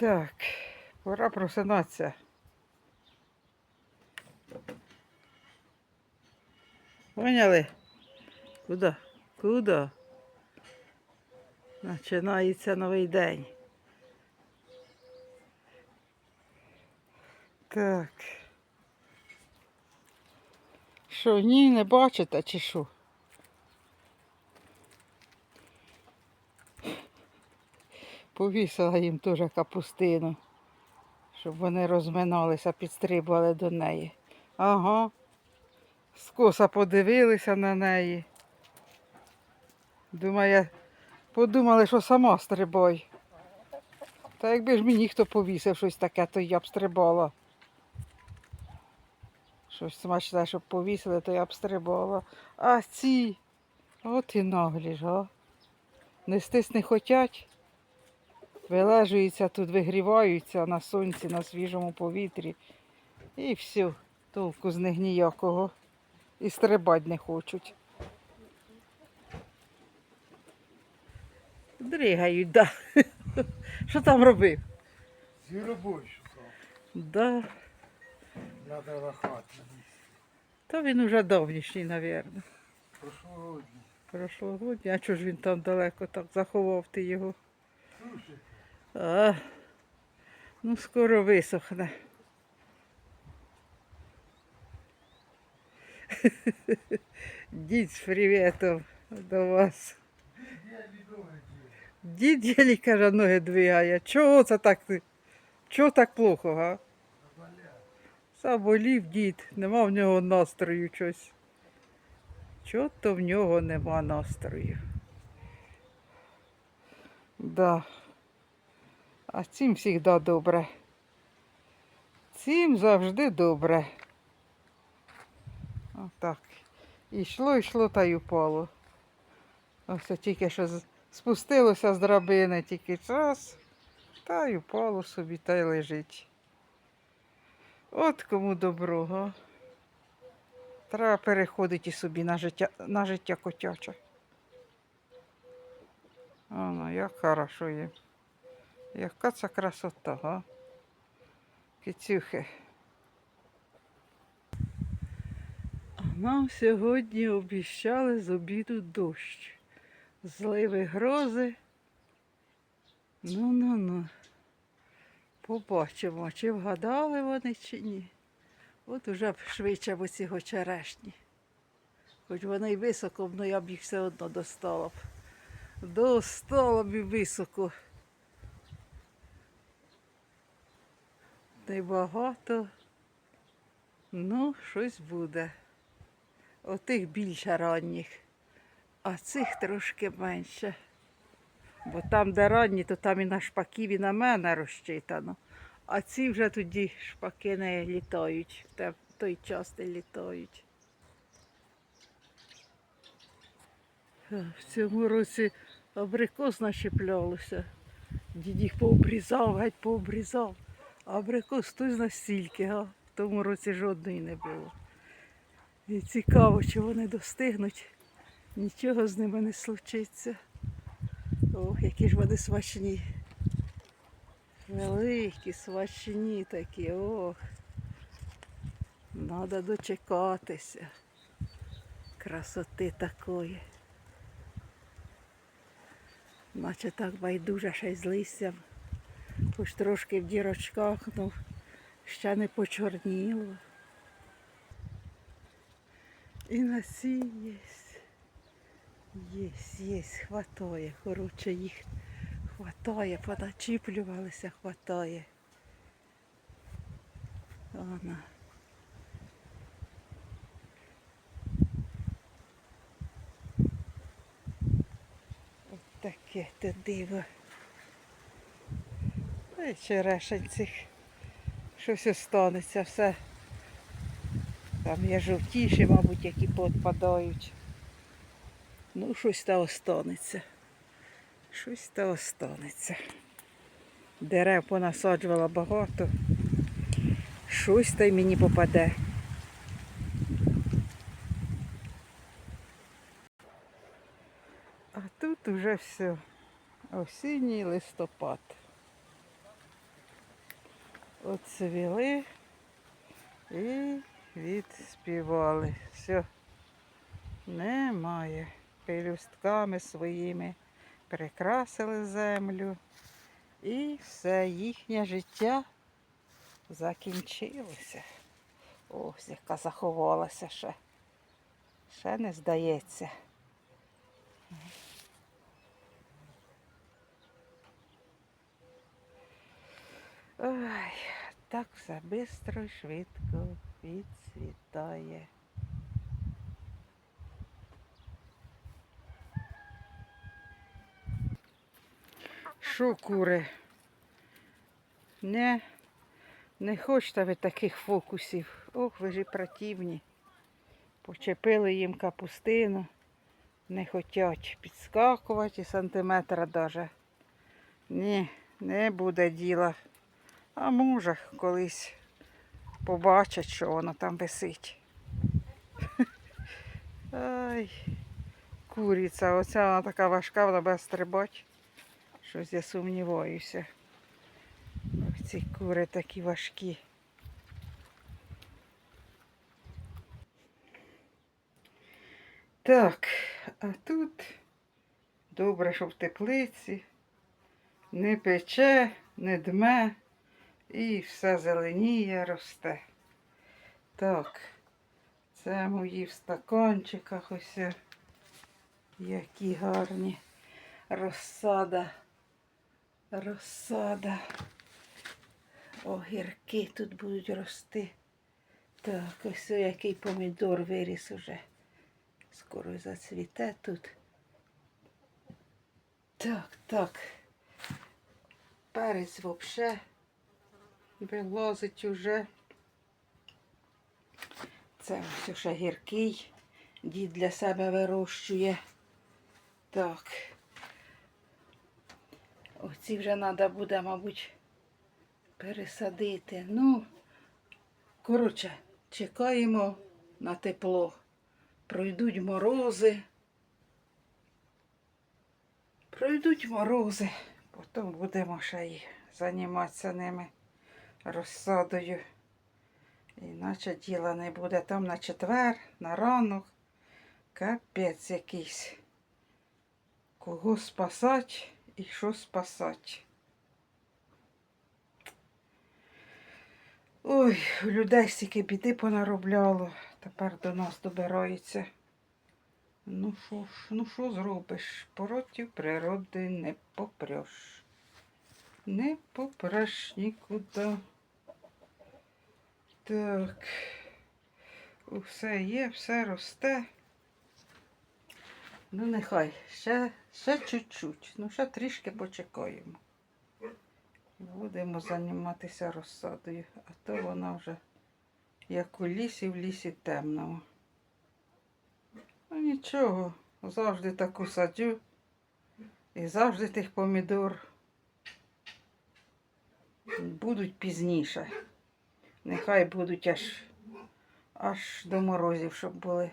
Так, пора просинатися. Поняли? Куди? Куди? Починається новий день. Так. Що, ні, не бачите чи що? Повісила їм теж капустину, щоб вони розминалися, підстрибували до неї. Ага. Скоса подивилися на неї. Думає, подумали, що сама стрибай. Та якби ж мені хто повісив щось таке, то я б стрибала. Щось смачне, щоб повісили, то я б стрибала. А ці, от і наглі ж, а. Нестись не хотять. Вилежуються тут, вигріваються на сонці, на свіжому повітрі. І все, толку з них ніякого. І стрибати не хочуть. Дригають, да. Що там робив? Зіробой шукав. Да. Надо рахати. Та він уже давнішній, мабуть. Прошлогодній. Прошлогодній. А чого ж він там далеко так заховав ти його? Слушай, А, ну скоро висохне. Дід з привітом до вас. Дід єлі каже, ноги двигає. Чого це так? Чого так плохо, га? Заболів дід, нема в нього настрою щось. Чого то в нього нема настрою? Да. А цим завжди добре. Цим завжди добре. Отак. І йшло, йшло та й упало. Ось тільки що спустилося з драбини, тільки час, та й упало собі та й лежить. От кому добро, га? Треба переходити собі на життя, на життя котяче. Оно, як хорошо є. Яка це красота, га? Кицюхи. Нам сьогодні обіщали з обіду дощ. Зливи грози. Ну-ну-ну. Побачимо, чи вгадали вони, чи ні. От уже б швидше б ці черешні. Хоч вони й високо, але я б їх все одно достала б. Достала б і високо. Небагато. Ну, щось буде. Отих більше ранніх, а цих трошки менше. Бо там, де ранні, то там і на шпаків, і на мене розчитано. А ці вже тоді шпаки не літають, в той час не літають. В цьому році абрикос нащеплялося. Дід їх пообрізав, геть пообрізав. Абрикос той настільки, а в тому році жодної не було. І цікаво, чи вони достигнуть. Нічого з ними не случиться. Ох, які ж вони смачні. Великі, смачні такі, ох. Надо дочекатися. Красоти такої. Наче так байдуже ще й з листям. Хоч трошки в дірочках, ну ще не почорніло. І насінь є. Єсть, єсть, хватає. Коротше, їх хватає, поначіплювалися, хватає. Вона. От таке те диво. Черешенців. Щось останеться, все. Там є жовтіші, мабуть, які подпадають. Ну, щось та останеться. Щось та останеться. Дерев понасаджувала багато. Щось та й мені попаде. А тут уже все. Осінній листопад. Оцвіли і відспівали. Все. Немає. Пелюстками своїми прикрасили землю. І все їхнє життя закінчилося. Ось яка заховалася ще. Ще не здається. Ой, так все швидко і швидко відцвітає. Що, кури? Не, не хочете ви таких фокусів. Ох, ви ж і противні. Почепили їм капустину. Не хочуть підскакувати сантиметра даже. Ні, не буде діла. А може, колись побачать, що воно там висить. Ай, куриця, оця вона така важка, вона буде стрибати. Щось я сумніваюся. Ці кури такі важкі. Так, а тут добре, що в теплиці не пече, не дме і все зеленіє, росте. Так, це мої в стаканчиках ось. е, Які гарні розсада. Розсада. Огірки тут будуть рости. Так, ось який помідор виріс уже. Скоро зацвіте тут. Так, так. Перець взагалі вилазить уже. Це ось ще гіркий. Дід для себе вирощує. Так. Оці вже треба буде, мабуть, пересадити. Ну, коротше, чекаємо на тепло. Пройдуть морози. Пройдуть морози. Потім будемо ще й займатися ними розсадою. Іначе діла не буде. Там на четвер, на ранок. Капець якийсь. Кого спасать і що спасать. Ой, у людей стільки біди понаробляло. Тепер до нас добирається. Ну що ж, ну що зробиш? Проти природи не попреш. Не попреш нікуди. Так. Все є, все росте. Ну, нехай, ще, ще чуть-чуть. Ну, ще трішки почекаємо. Будемо займатися розсадою, а то вона вже як у лісі, в лісі темному. Ну нічого, завжди таку садю і завжди тих помідор будуть пізніше. Нехай будуть аж, аж до морозів, щоб були.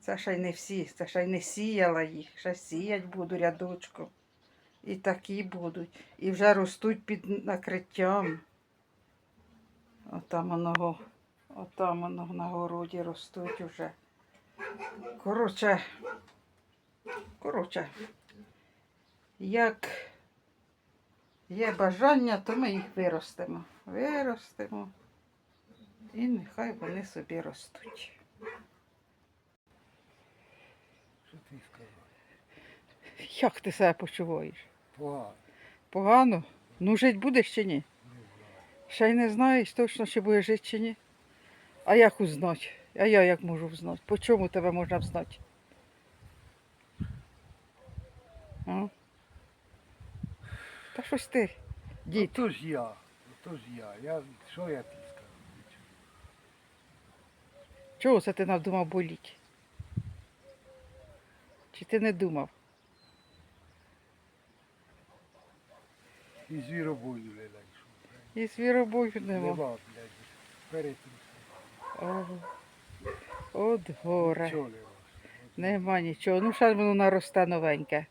Це ще й не всі, це ще й не сіяла їх, ще сіять буду рядочком. І такі будуть. І вже ростуть під накриттям. Отам оного, отам оного на городі ростуть уже. Коротше, коротше, як є бажання, то ми їх виростимо. Виростимо. І нехай вони собі ростуть. Що ти сказав? Як ти себе почуваєш? Погано. Погано? Ну жити будеш чи ні? Ще й не знаєш точно, чи будеш жити чи ні. А як узнати? А я як можу взнати? По чому тебе можна взнати? А? Та щось ти, дід. То ж я. То ж я. я. Що я тобі скажу? Чого це ти надумав боліти? Чи ти не думав? І звіробою не знайшов. І звіробою нема. Нема, блядь. Перед тим. О, от горе. Нічого нема. Нема нічого. Ну, зараз воно наросте новеньке.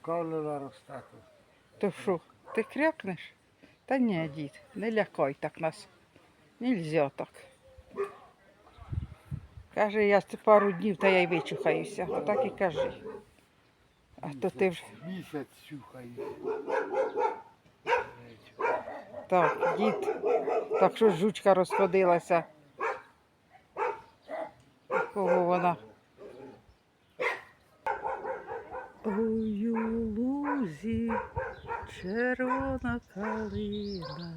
Коли наростати. То що, ти крякнеш? Та ні, дід, не лякай так нас. Нельзя так. Каже, я це пару днів, та я й вичухаюся. Отак і кажи. А то ти вже. Місяць чухаю. Так, дід. Так що жучка розходилася. Кого вона? Ой, у лузі червона калина